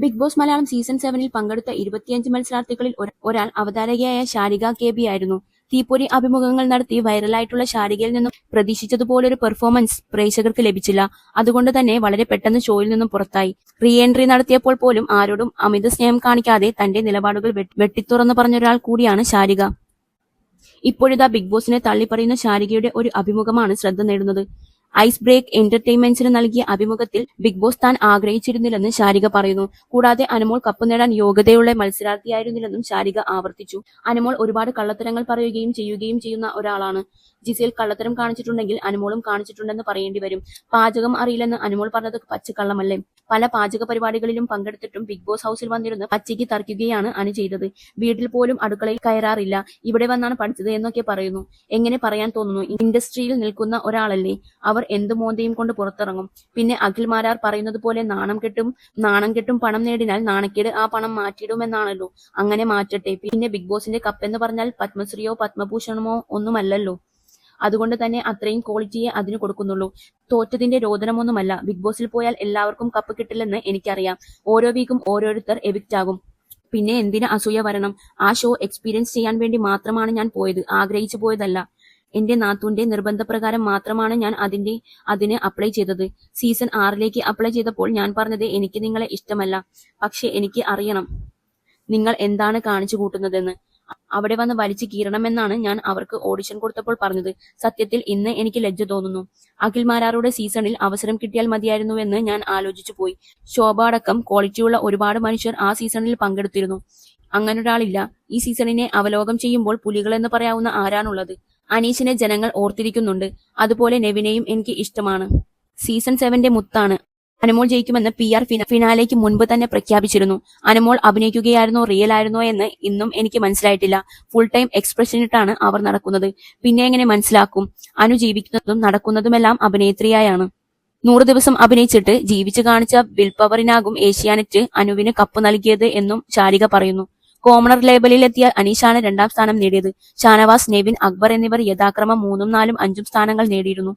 Big boss Malayalam season സെവനിൽ പങ്കെടുത്ത ഇരുപത്തിയഞ്ച് മത്സരാർത്ഥികളിൽ ഒരാൾ അവതാരകയായ ശാരിക കെ ബി ആയിരുന്നു. തീപ്പൊരി അഭിമുഖങ്ങൾ നടത്തി വൈറലായിട്ടുള്ള ശാരികയിൽ നിന്നും പ്രതീക്ഷിച്ചതുപോലൊരു പെർഫോമൻസ് പ്രേക്ഷകർക്ക് ലഭിച്ചില്ല. അതുകൊണ്ട് തന്നെ വളരെ പെട്ടെന്ന് ഷോയിൽ നിന്നും പുറത്തായി. റീ എൻട്രി നടത്തിയപ്പോൾ പോലും ആരോടും അമിത സ്നേഹം കാണിക്കാതെ തന്റെ നിലപാടുകൾ വെട്ടി- വെട്ടിത്തുറന്നു പറഞ്ഞൊരാൾ കൂടിയാണ് ശാരിക. ഇപ്പോഴിതാ ബിഗ് ബോസിനെ തള്ളിപ്പറയുന്ന ശാരികയുടെ ഒരു അഭിമുഖമാണ് ശ്രദ്ധ നേടുന്നത്. ഐസ് ബ്രേക്ക് എന്റർടൈൻമെന്റ്സിന് നൽകിയ അഭിമുഖത്തിൽ ബിഗ് ബോസ് താൻ ആഗ്രഹിച്ചിരുന്നില്ലെന്ന് ശാരിക പറയുന്നു. കൂടാതെ അനുമോൾ കപ്പ് നേടാൻ യോഗ്യതയുള്ള മത്സരാർത്ഥിയായിരുന്നില്ലെന്നും ശാരിക ആവർത്തിച്ചു. അനുമോൾ ഒരുപാട് കള്ളത്തരങ്ങൾ പറയുകയും ചെയ്യുകയും ചെയ്യുന്ന ഒരാളാണ്. ജിസയിൽ കള്ളത്തരം കാണിച്ചിട്ടുണ്ടെങ്കിൽ അനുമോളും കാണിച്ചിട്ടുണ്ടെന്ന് പറയേണ്ടി വരും. പാചകം അറിയില്ലെന്ന് അനുമോൾ പറഞ്ഞത് പച്ചക്കള്ളമല്ലേ പല പാചക പരിപാടികളിലും പങ്കെടുത്തിട്ടും ബിഗ് ബോസ് ഹൗസിൽ വന്നിരുന്ന് പച്ചയ്ക്ക് തർക്കുകയാണ് അനു ചെയ്തത്. വീട്ടിൽ പോലും അടുക്കളയിൽ കയറാറില്ല. ഇവിടെ വന്നാണ് പഠിച്ചത് എന്നൊക്കെ പറയുന്നു. എങ്ങനെ പറയാൻ തോന്നുന്നു? ഇൻഡസ്ട്രിയിൽ നിൽക്കുന്ന ഒരാളല്ലേ? അവർ എന്ത് മോന്തയും കൊണ്ട് പുറത്തിറങ്ങും. പിന്നെ അഖിൽമാരാർ പറയുന്നത് പോലെ നാണം കെട്ടും നാണം കെട്ടും പണം നേടിനാൽ നാണക്കേട് ആ പണം മാറ്റിയിടുമെന്നാണല്ലോ. അങ്ങനെ മാറ്റട്ടെ. പിന്നെ ബിഗ് ബോസിന്റെ കപ്പ് എന്ന് പറഞ്ഞാൽ പത്മശ്രീയോ പത്മഭൂഷണമോ ഒന്നുമല്ലല്ലോ. അതുകൊണ്ട് തന്നെ അത്രയും ക്വാളിറ്റിയെ അതിന് കൊടുക്കുന്നുള്ളൂ. തോറ്റതിന്റെ രോദനമൊന്നുമല്ല. ബിഗ് ബോസിൽ പോയാൽ എല്ലാവർക്കും കപ്പ് കിട്ടില്ലെന്ന് എനിക്കറിയാം. ഓരോ വീക്കും ഓരോരുത്തർ എവിക്റ്റ് ആകും. പിന്നെ എന്തിന് അസൂയ വരണം? ആ ഷോ എക്സ്പീരിയൻസ് ചെയ്യാൻ വേണ്ടി മാത്രമാണ് ഞാൻ പോയത്. ആഗ്രഹിച്ചു പോയതല്ല. എന്റെ നാത്തൂന്റെ നിർബന്ധപ്രകാരം മാത്രമാണ് ഞാൻ അതിന്റെ അതിന് അപ്ലൈ ചെയ്തത്. സീസൺ ആറിലേക്ക് അപ്ലൈ ചെയ്തപ്പോൾ ഞാൻ പറഞ്ഞത് എനിക്ക് നിങ്ങളെ ഇഷ്ടമല്ല. പക്ഷെ എനിക്ക് അറിയണം നിങ്ങൾ എന്താണ് കാണിച്ചു കൂട്ടുന്നതെന്ന്. അവിടെ വന്ന് വലിച്ചു കീറണമെന്നാണ് ഞാൻ അവർക്ക് ഓഡിഷൻ കൊടുത്തപ്പോൾ പറഞ്ഞത്. സത്യത്തിൽ ഇന്ന് എനിക്ക് ലജ്ജ തോന്നുന്നു. അഖിൽമാരാറുടെ സീസണിൽ അവസരം കിട്ടിയാൽ മതിയായിരുന്നുവെന്ന് ഞാൻ ആലോചിച്ചു പോയി. ശോഭ അടക്കം ക്വാളിറ്റിയുള്ള ഒരുപാട് മനുഷ്യർ ആ സീസണിൽ പങ്കെടുത്തിരുന്നു. അങ്ങനൊരാളില്ല ഈ സീസണിനെ അവലോകം ചെയ്യുമ്പോൾ പുലികളെന്ന് പറയാവുന്ന ആരാണുള്ളത്? അനീഷിനെ ജനങ്ങൾ ഓർത്തിരിക്കുന്നുണ്ട്. അതുപോലെ നെവിനെയും എനിക്ക് ഇഷ്ടമാണ്. സീസൺ സെവന്റെ മുത്താണ്. അനുമോൾ ജയിക്കുമെന്ന് പി ആർ ഫിനാലേക്ക് മുൻപ് തന്നെ പ്രഖ്യാപിച്ചിരുന്നു. അനുമോൾ അഭിനയിക്കുകയായിരുന്നോ റിയൽ ആയിരുന്നോ എന്ന് ഇന്നും എനിക്ക് മനസ്സിലായിട്ടില്ല. ഫുൾ ടൈം എക്സ്പ്രഷൻ ഇട്ടാണ് അവർ നടക്കുന്നത്. പിന്നെ എങ്ങനെ മനസ്സിലാക്കും? അനു ജീവിക്കുന്നതും നടക്കുന്നതുമെല്ലാം അഭിനേത്രിയായാണ്. നൂറ് ദിവസം അഭിനയിച്ചിട്ട് ജീവിച്ചു കാണിച്ച വിൽ പവറിനാകും ഏഷ്യാനെറ്റ് അനുവിന് കപ്പ് നൽകിയത് എന്നും ശാരിക പറയുന്നു. കോമണർ ലേബലിൽ എത്തിയ അനീഷാണ് രണ്ടാം സ്ഥാനം നേടിയത്. ഷാനവാസ് നെവിൻ അക്ബർ എന്നിവർ യഥാക്രമം മൂന്നും നാലും അഞ്ചും സ്ഥാനങ്ങൾ നേടിയിരുന്നു.